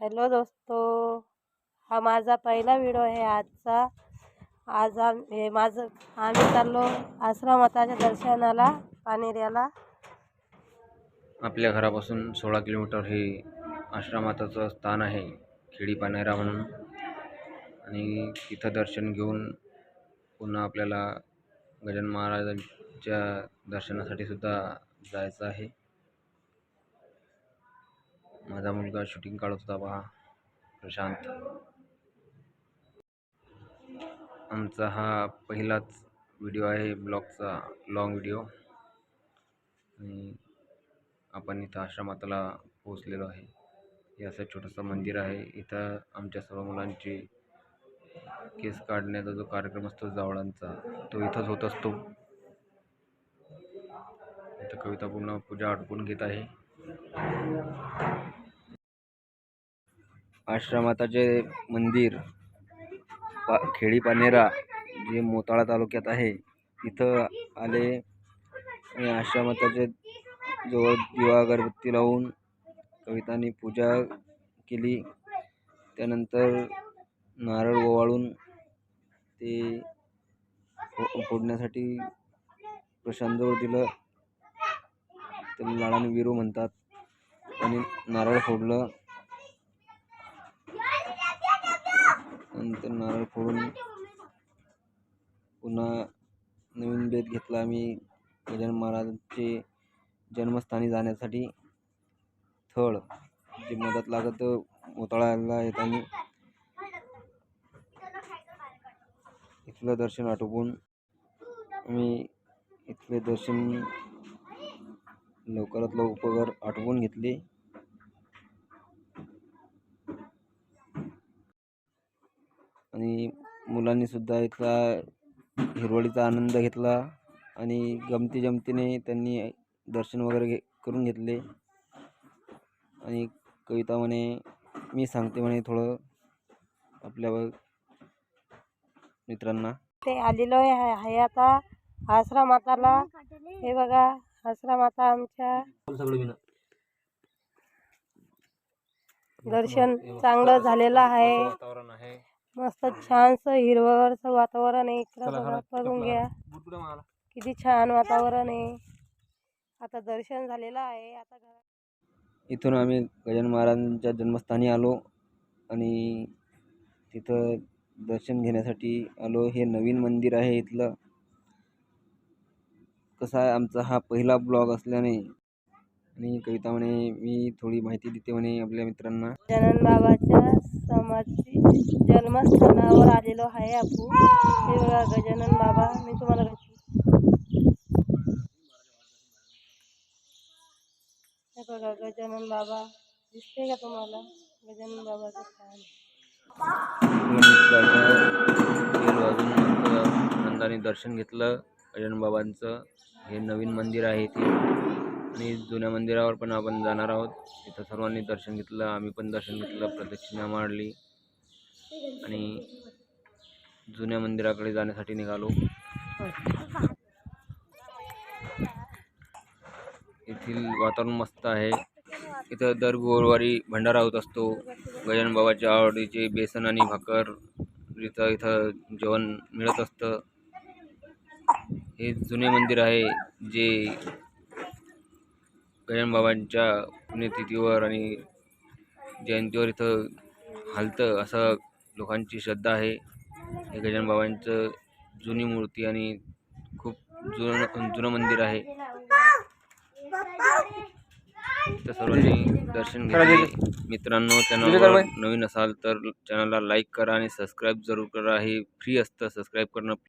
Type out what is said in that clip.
Hello दोस्तो. हा माझा पहिला व्हिडिओ आहे आजचा. आज आम हे माझं आम्ही चाललो आश्रमाताच्या दर्शनाला पानेऱ्याला. आपल्या घरापासून सोळा किलोमीटर हे आश्रमाताचं स्थान आहे खेडी पानेरा म्हणून. आणि तिथं दर्शन घेऊन पुन्हा आपल्याला गजानन महाराजांच्या दर्शनासाठी सुद्धा जायचं आहे. माझा मुलगा शूटिंग काढत होता पहा प्रशांत. आमचा हा पहिलाच व्हिडिओ आहे ब्लॉगचा लॉंग व्हिडिओ आणि आपण इथं आश्रमातला पोचलेलो आहे. हे असं छोटंसं मंदिर आहे. इथं आमच्या सर्व मुलांची केस काढण्याचा जो कार्यक्रम असतो जावळांचा तो इथंच होत असतो. इथं कविता पूर्ण पूजा आटपून घेत आहे. आश्रमाताचे मंदिर पा खेडी पानेरा जे मोताळा तालुक्यात आहे तिथं आले आणि आश्रमाताचे जवळ दिवा अगरबत्ती लावून कवितांनी पूजा केली. त्यानंतर नारळ ओवाळून ते फो फोडण्यासाठी प्रशांतजवळ दिलं. त्याला लाडान विरू म्हणतात. आणि नारळ फोडलं. नंतर नारळ फोडून पुन्हा नवीन बेत घेतला. आम्ही गजानन महाराजांचे जन्मस्थानी जाण्यासाठी थळ जे मदत लागत मोताळाला येताना इथलं दर्शन आटोपून आम्ही इथले दर्शन लवकरात लवकर आटोपून घेतले. आणि मुलांनीसुद्धा इथला हिरवळीचा आनंद घेतला आणि गमती जमतीने त्यांनी दर्शन वगैरे घे करून घेतले. आणि कविता म्हणे मी सांगते म्हणे थोडं आपल्या मित्रांना. ते आलेलो आहे हाय आता माताला हे बघा आश्रमाता आमच्या दर्शन चांगलं झालेलं आहे वातावरण आहे. मस्त छानसं हिरवळचं वातावरण आहे. इकडं बघा बघून घ्या. किती छान वातावरण आहे. आता दर्शन झालेलं आहे. आता घरा इथून आम्ही गजानन महाराजांच्या जन्मस्थानी आलो आणि तिथं दर्शन घेण्यासाठी आलो. हे नवीन मंदिर आहे इथलं. कसं आहे आमचा हा पहिला ब्लॉग असल्याने आणि कविता म्हणे मी थोडी माहिती देते म्हणे आपल्या मित्रांना. गजानन बाबाच्या समाधी जन्मस्थानावर आलेलो आहे आपण. हे बघा गजानन बाबा मी तुम्हाला. हे बघा गजानन बाबा दिसते का तुम्हाला? गजानन बाबाचं स्थान. आनंदाने दर्शन घेतलं. गजानन बाबांचं हे नवीन मंदिर आहे ते. आणि जुन्या मंदिरावर पण आपण जाणार आहोत. तिथं सर्वांनी दर्शन घेतलं आम्ही पण दर्शन घेतलं प्रदक्षिणा मारली आणि जुन्या मंदिराकडे जाण्यासाठी निघालो. येथील वातावरण मस्त आहे. इथं दर गुरुवारी भंडारा होत असतो. गजानन बाबाच्या आवडीचे बेसन आणि भाकर इथं इथं जेवण मिळत असतं. हे जुने मंदिर आहे जे गजानन बाबांच्या पुण्यतिथीवर आणि जयंतीवर इथं हालतं असं लोकांची श्रद्धा आहे. हे गजानन बाबांचं जुनी मूर्ती आणि खूप जुनं जुनं मंदिर आहे. तर सर्वांनी दर्शन घेतले मित्रांनो चॅनलवर नवीन असाल तर चॅनलला लाईक करा आणि सबस्क्राईब जरूर करा. हे फ्री असतं सबस्क्राईब करणं